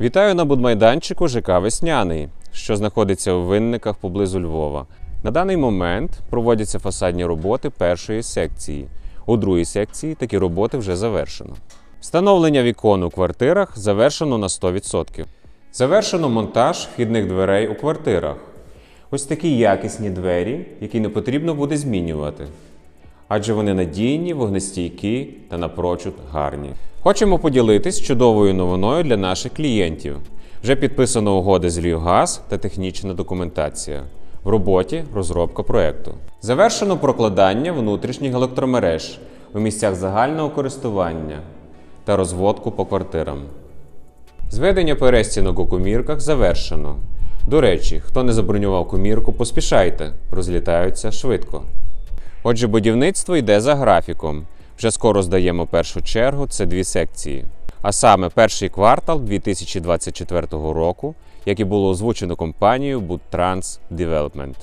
Вітаю на будмайданчику ЖК Весняний, що знаходиться у винниках поблизу Львова. На даний момент проводяться фасадні роботи першої секції. У другій секції такі роботи вже завершено. Встановлення вікон у квартирах завершено на 100%. Завершено монтаж вхідних дверей у квартирах. Ось такі якісні двері, які не потрібно буде змінювати адже вони надійні, вогнестійкі та напрочуд гарні. Хочемо поділитись чудовою новиною для наших клієнтів. Вже підписано угоди з Льюгаз та технічна документація. В роботі розробка проекту. Завершено прокладання внутрішніх електромереж у місцях загального користування та розводку по квартирам. Зведення перестінок у комірках завершено. До речі, хто не забронював комірку, поспішайте, розлітаються швидко. Отже, будівництво йде за графіком. Вже скоро здаємо першу чергу, це дві секції. А саме перший квартал 2024 року, як і було озвучено компанією Budtrans Development.